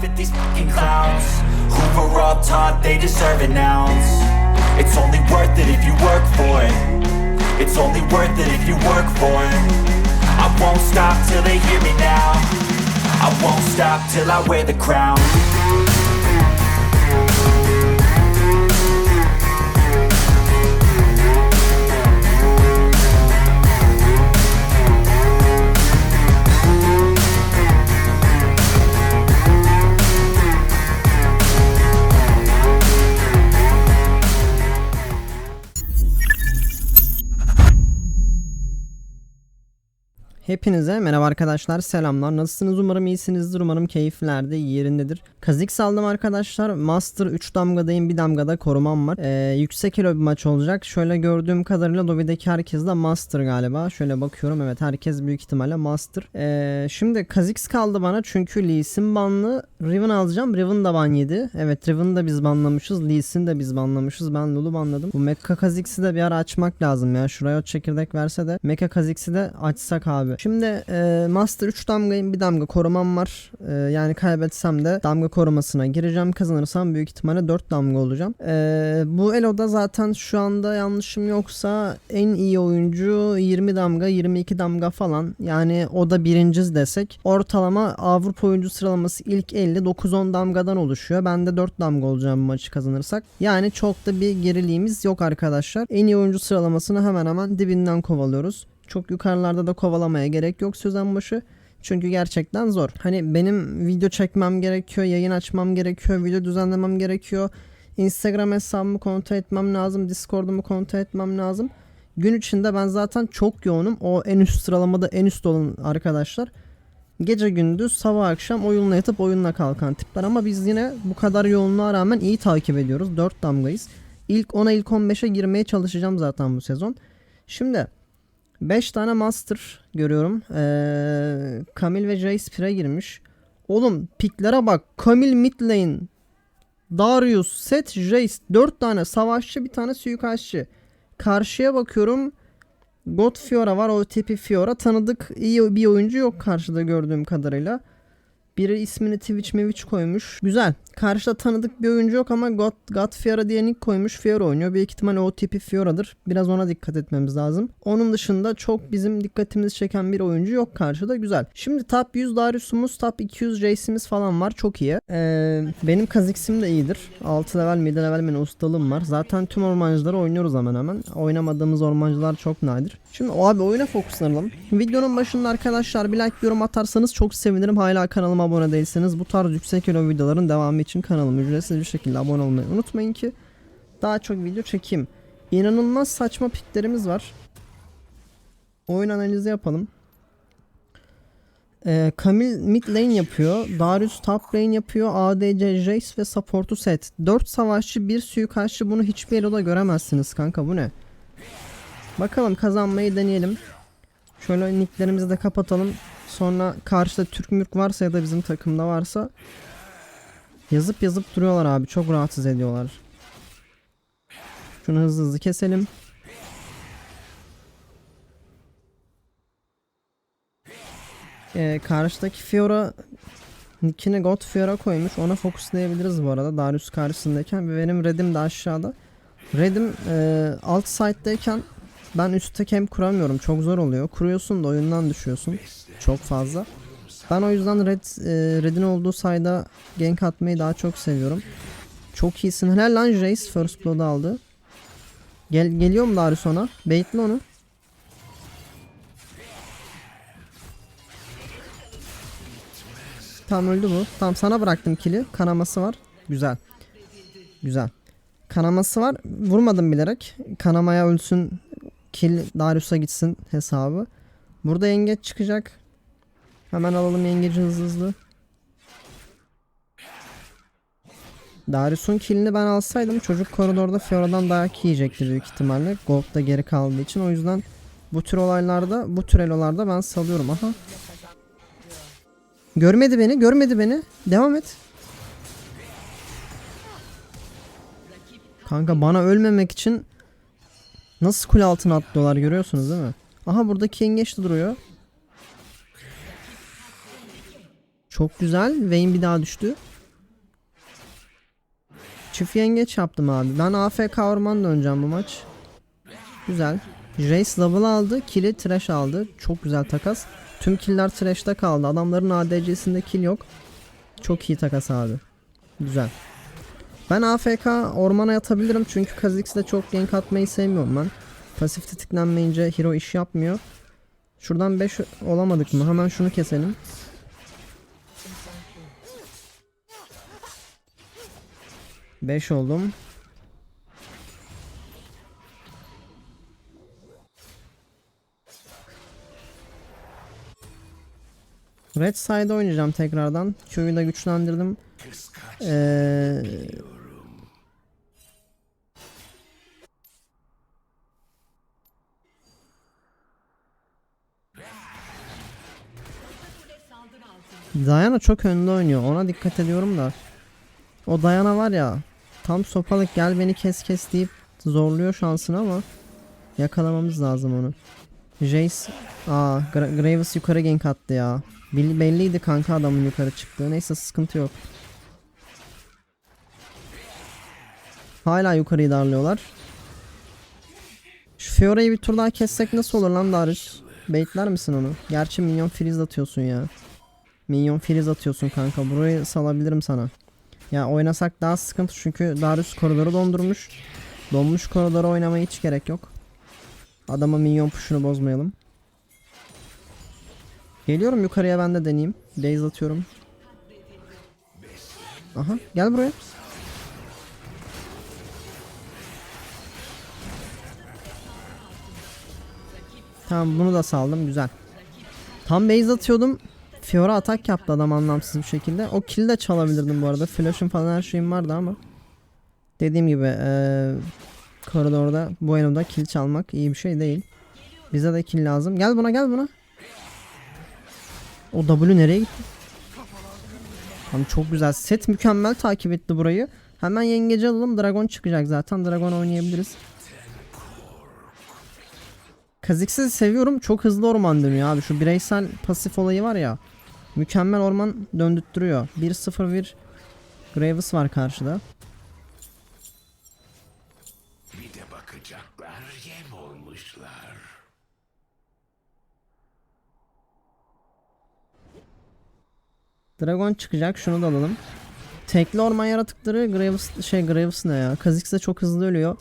off at these fucking clowns. Who were all taught they deserve an ounce. It's only worth it if you work for it. It's only worth it if you work for it. I won't stop till they hear me now. I won't stop till I wear the crown Hepinize merhaba arkadaşlar selamlar. Nasılsınız? Umarım iyisinizdir umarım keyifler de yerindedir. Kazix aldım arkadaşlar. Master 3 damgadayım bir damgada korumam var. Ee, Yüksek elo bir maç olacak. Şöyle gördüğüm kadarıyla lobideki herkes de Master galiba. Şöyle bakıyorum evet herkes büyük ihtimalle Master. Ee, Şimdi Kazix kaldı bana çünkü Lee Sin banlı. Riven alacağım. Riven da ban yedi. Evet Riven'ı da biz banlamışız. Lee Sin de biz banlamışız. Ben Lulu banladım. Bu Mecha Kazix'i de bir ara açmak lazım ya. Şuraya o çekirdek verse de Mecha Kazix'i de açsak abi Şimdi e, Master 3 damgayım bir damga korumam var. E, yani kaybetsem de damga korumasına gireceğim. Kazanırsam büyük ihtimalle 4 damga olacağım. E, bu Elo'da zaten şu anda yanlışım yoksa en iyi oyuncu 20 damga 22 damga falan. Yani o da birinciz desek. Ortalama Avrupa oyuncu sıralaması ilk 50 9-10 damgadan oluşuyor. Ben de 4 damga olacağım maçı kazanırsak. Yani çok da bir geriliğimiz yok arkadaşlar. En iyi oyuncu sıralamasını hemen hemen dibinden kovalıyoruz. Çok yukarılarda da kovalamaya gerek yok sözen başı. Çünkü gerçekten zor. Hani benim video çekmem gerekiyor, yayın açmam gerekiyor, video düzenlemem gerekiyor. Instagram hesabımı kontrol etmem lazım, Discord'umu kontrol etmem lazım. Gün içinde ben zaten çok yoğunum. O en üst sıralamada en üst olan arkadaşlar. Gece gündüz sabah akşam oyunla yatıp oyunla kalkan tipler ama biz yine bu kadar yoğunluğa rağmen iyi takip ediyoruz. 4 damgayız. İlk 10'a ilk 15'e girmeye çalışacağım zaten bu sezon. Şimdi 5 tane master görüyorum. Ee, Camille ve Jace pire girmiş. Oğlum piklere bak. Camille mid lane. Darius, Set, Jace. 4 tane savaşçı bir tane suikastçı. Karşıya bakıyorum. God Fiora var. O tipi Fiora. Tanıdık iyi bir oyuncu yok karşıda gördüğüm kadarıyla. Biri ismini Twitch Mewitch koymuş. Güzel. Karşıda tanıdık bir oyuncu yok ama God, God Fiora diye nick koymuş. Fiora oynuyor. Büyük ihtimalle o tipi Fiora'dır. Biraz ona dikkat etmemiz lazım. Onun dışında çok bizim dikkatimizi çeken bir oyuncu yok karşıda. Güzel. Şimdi top 100 Darius'umuz, top 200 Jace'imiz falan var. Çok iyi. Ee, benim Kha'Zix'im de iyidir. 6 level, mid level benim ustalığım var. Zaten tüm ormancıları oynuyoruz hemen hemen. Oynamadığımız ormancılar çok nadir. Şimdi o abi oyuna fokuslanalım. Videonun başında arkadaşlar bir like yorum atarsanız çok sevinirim. Hala kanalıma abone değilseniz bu tarz yüksek elo videoların devamı için kanalıma ücretsiz bir şekilde abone olmayı unutmayın ki daha çok video çekeyim. İnanılmaz saçma piklerimiz var. Oyun analizi yapalım. Ee, Camille mid lane yapıyor. Darius top lane yapıyor. ADC, Jace ve support'u set. 4 savaşçı, 1 suikastçı bunu hiçbir eloda göremezsiniz kanka bu ne? Bakalım kazanmayı deneyelim. Şöyle nicklerimizi de kapatalım. Sonra karşıda Türk mürk varsa ya da bizim takımda varsa yazıp yazıp duruyorlar abi. Çok rahatsız ediyorlar. Şunu hızlı hızlı keselim. Ee, karşıdaki Fiora nickini God Fiora koymuş. Ona fokuslayabiliriz bu arada. Darius karşısındayken ve benim Red'im de aşağıda. Red'im e, alt side'dayken ben üstte camp kuramıyorum. Çok zor oluyor. Kuruyorsun da oyundan düşüyorsun. Çok fazla. Ben o yüzden Red e, Red'in olduğu sayda gank atmayı daha çok seviyorum. Çok iyisin. Helal lan Jace first blood aldı. Gel geliyor mu Darius ona? Baitli onu. Tam öldü bu. Tamam sana bıraktım kili. Kanaması var. Güzel. Güzel. Kanaması var. Vurmadım bilerek. Kanamaya ölsün. Kill Darius'a gitsin hesabı. Burada yengeç çıkacak. Hemen alalım yengeci hızlı hızlı. Darius'un killini ben alsaydım çocuk koridorda Fiora'dan dayak yiyecekti büyük ihtimalle. Gold da geri kaldığı için. O yüzden bu tür olaylarda, bu tür elolarda ben salıyorum. Aha. Görmedi beni, görmedi beni. Devam et. Kanka bana ölmemek için nasıl kule altına atlıyorlar görüyorsunuz değil mi? Aha buradaki yengeç de duruyor. Çok güzel. Vayne bir daha düştü. Çift yengeç yaptım abi. Ben AFK orman döneceğim bu maç. Güzel. Jace double aldı. Kill'i trash aldı. Çok güzel takas. Tüm killer trash'ta kaldı. Adamların ADC'sinde kill yok. Çok iyi takas abi. Güzel. Ben AFK ormana yatabilirim çünkü Kha'Zix'te çok gank atmayı sevmiyorum ben. Pasif tetiklenmeyince hero iş yapmıyor. Şuradan 5 olamadık mı? Hemen şunu keselim. Beş oldum. Red side oynayacağım tekrardan. Q'yu da güçlendirdim. Ee, Diana çok önde oynuyor. Ona dikkat ediyorum da. O Diana var ya. Tam sopalık gel beni kes kes deyip zorluyor şansını ama yakalamamız lazım onu. Jace Aa Gra- Graves yukarı gank attı ya. Belli, belliydi kanka adamın yukarı çıktığı. Neyse sıkıntı yok. Hala yukarıyı darlıyorlar. Şu Fiora'yı bir tur daha kessek nasıl olur lan Darius? Baitler misin onu? Gerçi minyon freeze atıyorsun ya. Minyon freeze atıyorsun kanka. Burayı salabilirim sana. Ya oynasak daha sıkıntı çünkü Darius koridoru dondurmuş. Donmuş koridoru oynamaya hiç gerek yok. Adama minyon puşunu bozmayalım. Geliyorum yukarıya ben de deneyeyim. Base atıyorum. Aha gel buraya. Tamam bunu da saldım güzel. Tam base atıyordum. Fiora atak yaptı adam anlamsız bir şekilde. O kill de çalabilirdim bu arada. Flash'ım falan her şeyim vardı ama. Dediğim gibi eee koridorda bu oyunda kill çalmak iyi bir şey değil. Bize de kill lazım. Gel buna gel buna. O W nereye gitti? Tamam çok güzel. Set mükemmel takip etti burayı. Hemen yengeci alalım. Dragon çıkacak zaten. Dragon oynayabiliriz. Kazix'i seviyorum. Çok hızlı orman dönüyor abi. Şu bireysel pasif olayı var ya. Mükemmel orman döndürttürüyor. 1-0-1 Graves var karşıda. Bir de bakacaklar yem olmuşlar. Dragon çıkacak. Şunu da alalım. Tekli orman yaratıkları Graves şey Graves ne ya? Kha'Zix de çok hızlı ölüyor.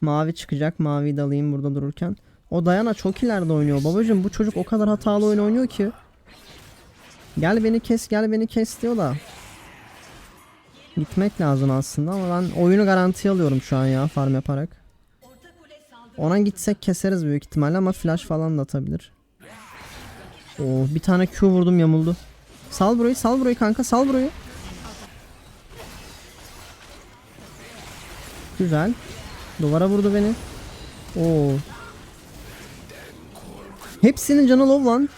Mavi çıkacak. Maviyi de alayım burada dururken. O Diana çok ileride oynuyor. Babacım bu çocuk o kadar hatalı oyun oynuyor ki. Gel beni kes gel beni kes diyor da. Gitmek lazım aslında ama ben oyunu garantiye alıyorum şu an ya farm yaparak. Ona gitsek keseriz büyük ihtimalle ama flash falan da atabilir. Oo, bir tane Q vurdum yamuldu. Sal burayı sal burayı kanka sal burayı. Güzel. Duvara vurdu beni. Oo. Hepsinin canı low lan.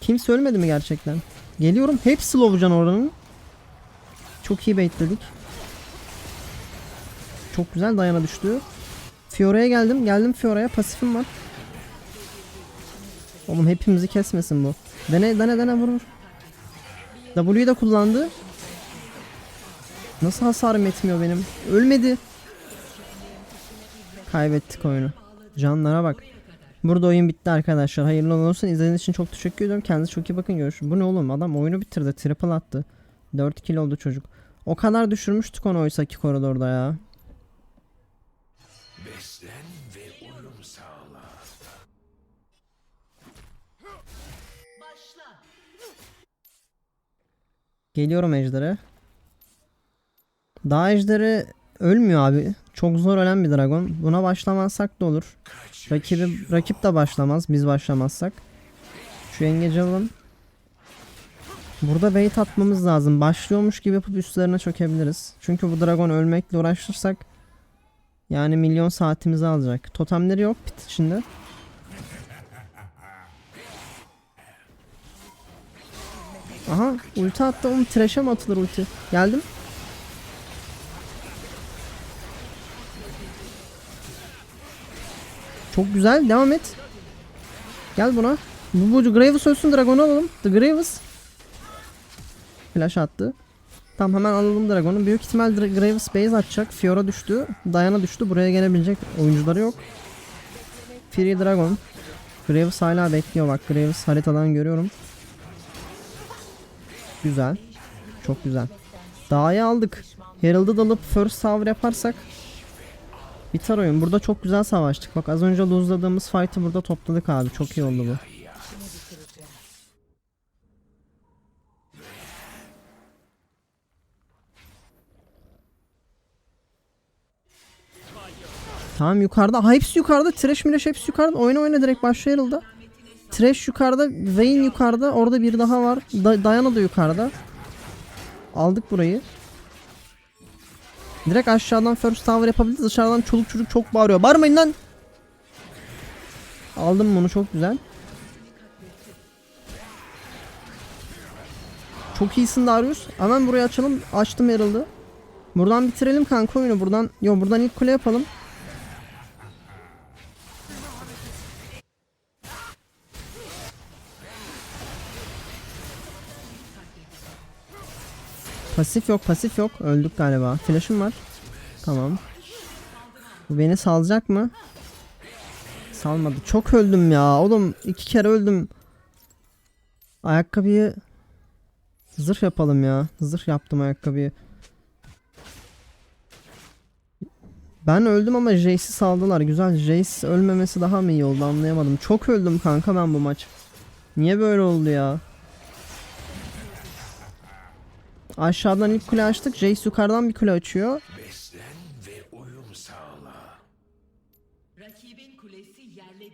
Kimse ölmedi mi gerçekten? Geliyorum. Hepsi low can oranın. Çok iyi baitledik. Çok güzel dayana düştü. Fiora'ya geldim. Geldim Fiora'ya. Pasifim var. Oğlum hepimizi kesmesin bu. Dene dene dene vur vur. W'yu da kullandı. Nasıl hasarım etmiyor benim? Ölmedi. Kaybettik oyunu. Canlara bak. Burada oyun bitti arkadaşlar. Hayırlı olsun. İzlediğiniz için çok teşekkür ediyorum. Kendinize çok iyi bakın. Görüşürüz. Bu ne oğlum? Adam oyunu bitirdi. Triple attı. 4 kill oldu çocuk. O kadar düşürmüştük onu oysa ki koridorda ya. Beslen ve uyum sağla. Geliyorum ejdere. Daha ejderi ölmüyor abi. Çok zor ölen bir dragon. Buna başlamazsak da olur. Rakibi, rakip de başlamaz biz başlamazsak. Şu yengeci alalım. Burada bait atmamız lazım. Başlıyormuş gibi yapıp üstlerine çökebiliriz. Çünkü bu dragon ölmekle uğraşırsak yani milyon saatimizi alacak. Totemleri yok pit içinde. Aha ulti attı oğlum trash'e mi atılır ulti? Geldim. Çok güzel devam et. Gel buna. Bu bu Graves ölsün Dragon'u alalım. The Graves. Flash attı. Tamam hemen alalım Dragon'u. Büyük ihtimal Dra- Graves base atacak. Fiora düştü. Diana düştü. Buraya gelebilecek oyuncuları yok. Free Dragon. Graves hala bekliyor bak. Graves haritadan görüyorum. Güzel. Çok güzel. Dağ'ı aldık. Herald'ı da alıp first tower yaparsak biter oyun. Burada çok güzel savaştık. Bak az önce lose'ladığımız fight'ı burada topladık abi. Çok iyi oldu bu. Tamam yukarıda. Ha, hepsi yukarıda. Trash mileş hepsi yukarıda. Oyna oyna direkt başla Herald'a. Trash yukarıda. Vayne yukarıda. Orada bir daha var. Da Diana da yukarıda. Aldık burayı. Direkt aşağıdan first tower yapabiliriz. Dışarıdan çoluk çocuk çok bağırıyor. Bağırmayın lan. Aldım bunu çok güzel. Çok iyisin Darius. Hemen burayı açalım. Açtım Herald'ı. Buradan bitirelim kanka oyunu. Buradan yok buradan ilk kule yapalım. Pasif yok, pasif yok. Öldük galiba. Flash'ım var. Tamam. Bu beni salacak mı? Salmadı. Çok öldüm ya. Oğlum iki kere öldüm. Ayakkabıyı zırh yapalım ya. Zırh yaptım ayakkabıyı. Ben öldüm ama Jace'i saldılar. Güzel. Jace ölmemesi daha mı iyi oldu anlayamadım. Çok öldüm kanka ben bu maç. Niye böyle oldu ya? Aşağıdan ilk kule açtık. Jace yukarıdan bir kule açıyor.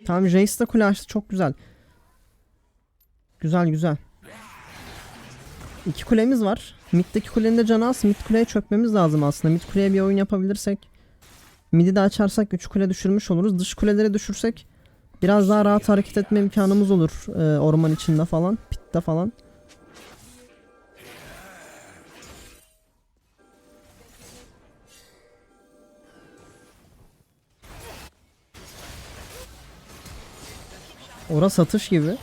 Tamam Jace de kule açtı. Çok güzel. Güzel güzel. İki kulemiz var. Mid'deki kulenin de canı az. Mid kuleye çökmemiz lazım aslında. Mid kuleye bir oyun yapabilirsek. Mid'i de açarsak 3 kule düşürmüş oluruz. Dış kuleleri düşürsek biraz daha rahat hareket etme imkanımız olur. e, orman içinde falan. Pitte falan. Orası satış gibi.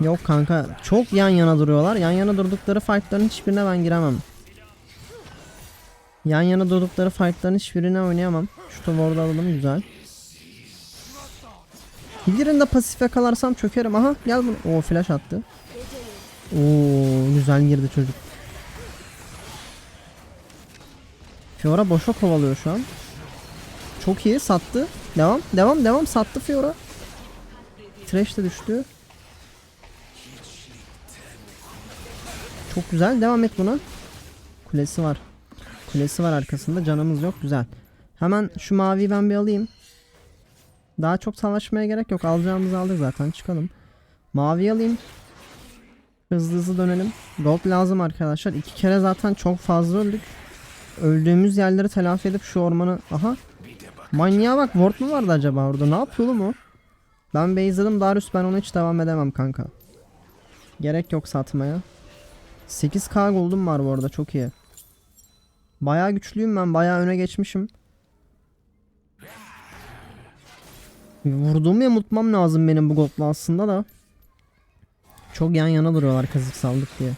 Yok kanka çok yan yana duruyorlar. Yan yana durdukları fightların hiçbirine ben giremem. Yan yana durdukları fightların hiçbirine oynayamam. Şu ward'u alalım güzel. Birinde pasif yakalarsam çökerim. Aha gel bunu. Oo flash attı. Oo güzel girdi çocuk. Fiora boşa kovalıyor şu an. Çok iyi sattı. Devam devam devam sattı Fiora. Trash de düştü. Çok güzel devam et buna. Kulesi var. Kulesi var arkasında canımız yok güzel. Hemen şu maviyi ben bir alayım. Daha çok savaşmaya gerek yok. Alacağımızı aldık zaten çıkalım. Mavi alayım. Hızlı hızlı dönelim. Gold lazım arkadaşlar. İki kere zaten çok fazla öldük. Öldüğümüz yerleri telafi edip şu ormanı... Aha Manyağa bak ward mu vardı acaba orada? Ne yapıyor oğlum o? Ben base'ladım Darius ben ona hiç devam edemem kanka. Gerek yok satmaya. 8k gold'um var bu arada çok iyi. Bayağı güçlüyüm ben bayağı öne geçmişim. Vurduğumu yamultmam lazım benim bu gold'la aslında da. Çok yan yana duruyorlar kazık saldık diye.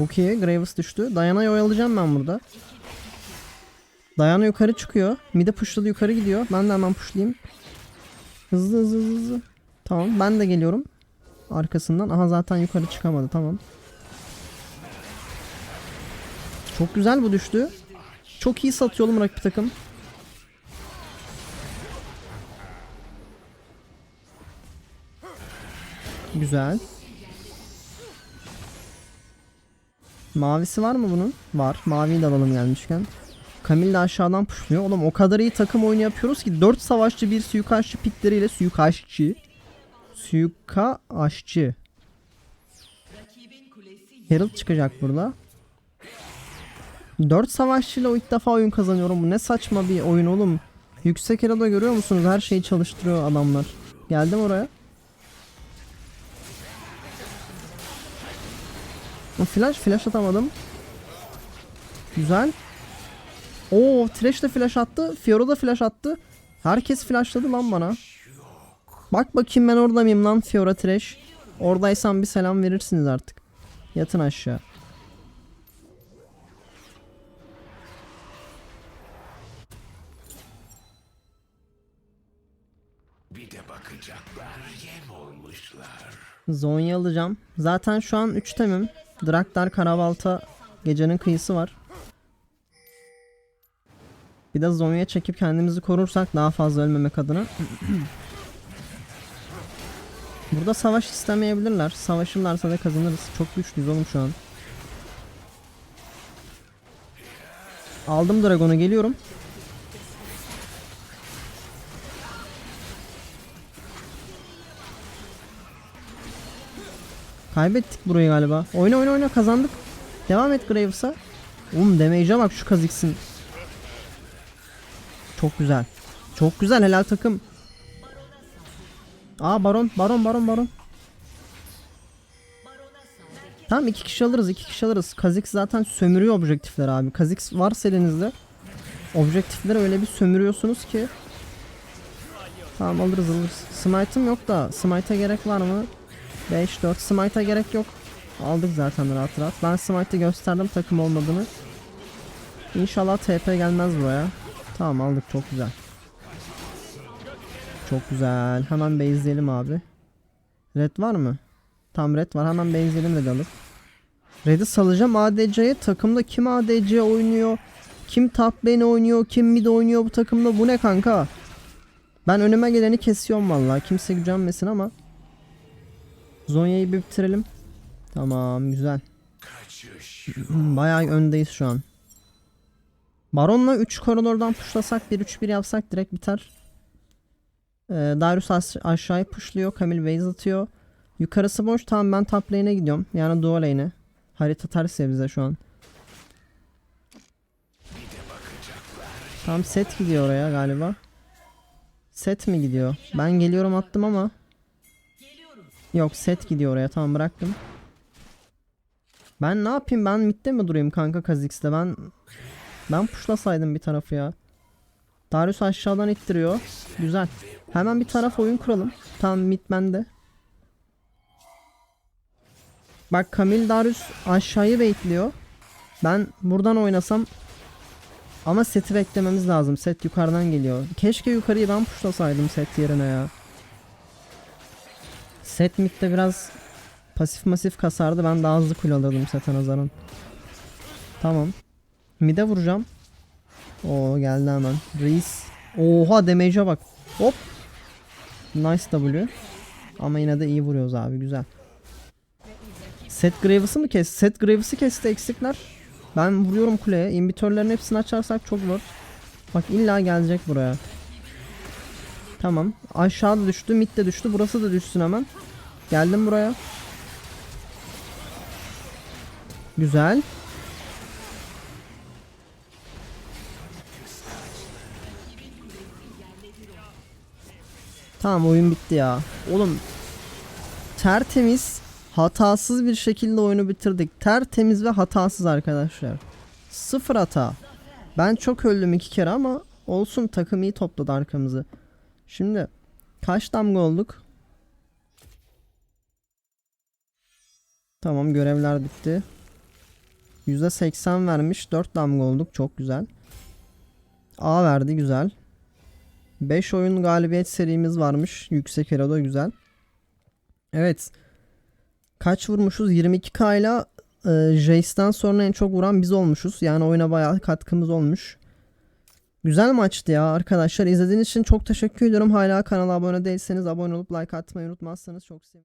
Çok iyi. Graves düştü. Diana'yı oyalayacağım ben burada. Diana yukarı çıkıyor. Mid'e pushladı yukarı gidiyor. Ben de hemen pushlayayım. Hızlı hızlı hızlı. Tamam ben de geliyorum. Arkasından. Aha zaten yukarı çıkamadı. Tamam. Çok güzel bu düştü. Çok iyi satıyor oğlum rakip takım. Güzel. Mavisi var mı bunun? Var. Maviyi de alalım gelmişken. Kamil de aşağıdan puşluyor. Oğlum o kadar iyi takım oyunu yapıyoruz ki 4 savaşçı bir suikastçı pikleriyle suikastçı. Suikastçı. Herald çıkacak burada. 4 savaşçıyla ilk defa oyun kazanıyorum. Bu ne saçma bir oyun oğlum. Yüksek Herald'a görüyor musunuz? Her şeyi çalıştırıyor adamlar. Geldim oraya. Flash flash atamadım. Güzel. Oo Thresh de flash attı. Fiora da flash attı. Herkes flashladı lan bana. Bak bakayım ben orada mıyım lan Fiora Thresh. Oradaysan bir selam verirsiniz artık. Yatın aşağı. Bir de bakacaklar yem olmuşlar. Zonya alacağım. Zaten şu an 3 temim. Draktar Karabalta gecenin kıyısı var. Bir de Zonya çekip kendimizi korursak daha fazla ölmemek adına. Burada savaş istemeyebilirler. Savaşırlarsa da kazanırız. Çok güçlüyüz oğlum şu an. Aldım Dragon'u geliyorum. Kaybettik burayı galiba. Oyna oyna oyna kazandık. Devam et Graves'a. Um damage'e bak şu kaziksin. Çok güzel. Çok güzel helal takım. Aa baron baron baron baron. Tamam iki kişi alırız iki kişi alırız. Kazix zaten sömürüyor objektifleri abi. Kazix varsa elinizde objektifleri öyle bir sömürüyorsunuz ki. Tamam alırız alırız. Smite'ım yok da Smite'a gerek var mı? 5 4 Smite'a gerek yok. Aldık zaten rahat rahat. Ben Smite'ı gösterdim takım olmadığını. İnşallah TP gelmez buraya. Tamam aldık çok güzel. Çok güzel. Hemen base'leyelim abi. Red var mı? Tam red var. Hemen base'leyelim red alıp. Red'i salacağım ADC'ye. Takımda kim ADC oynuyor? Kim top lane oynuyor? Kim mid oynuyor bu takımda? Bu ne kanka? Ben önüme geleni kesiyorum vallahi. Kimse gücenmesin ama. Zonya'yı bir bitirelim. Tamam güzel. Bayağı öndeyiz şu an. Baron'la 3 koridordan pushlasak 1-3-1 yapsak direkt biter. Ee, Darius aşağıya pushluyor. Camille base atıyor. Yukarısı boş. Tamam ben top lane'e gidiyorum. Yani dual lane'e. Harita ters ya bize şu an. Tam set gidiyor oraya galiba. Set mi gidiyor? Ben geliyorum attım ama. Yok set gidiyor oraya. Tamam bıraktım. Ben ne yapayım? Ben midde mi durayım kanka Kha'Zix'te? Ben ben pushlasaydım bir tarafı ya. Darius aşağıdan ittiriyor. Güzel. Hemen bir taraf oyun kuralım. Tamam mid bende. Bak Camille Darius aşağıyı bekliyor. Ben buradan oynasam ama seti beklememiz lazım. Set yukarıdan geliyor. Keşke yukarıyı ben pushlasaydım set yerine ya. Set midde biraz pasif masif kasardı. Ben daha hızlı kul alırdım sete nazaran. Tamam. Mid'e vuracağım. Oo geldi hemen. Reis. Oha damage'e bak. Hop. Nice W. Ama yine de iyi vuruyoruz abi güzel. Set Graves'ı mı kes? Set Graves'ı kesti eksikler. Ben vuruyorum kuleye. İmbitörlerin hepsini açarsak çok zor. Bak illa gelecek buraya. Tamam. Aşağıda düştü. Mid de düştü. Burası da düşsün hemen. Geldim buraya. Güzel. Tamam oyun bitti ya. Oğlum tertemiz hatasız bir şekilde oyunu bitirdik. Tertemiz ve hatasız arkadaşlar. Sıfır hata. Ben çok öldüm iki kere ama olsun takım iyi topladı arkamızı. Şimdi kaç damga olduk? Tamam görevler bitti. %80 vermiş. 4 damga olduk. Çok güzel. A verdi güzel. 5 oyun galibiyet serimiz varmış. Yüksek eloda güzel. Evet. Kaç vurmuşuz? 22k ile e, Jace'den sonra en çok vuran biz olmuşuz. Yani oyuna bayağı katkımız olmuş. Güzel maçtı ya arkadaşlar. İzlediğiniz için çok teşekkür ediyorum. Hala kanala abone değilseniz abone olup like atmayı unutmazsanız çok sevinirim.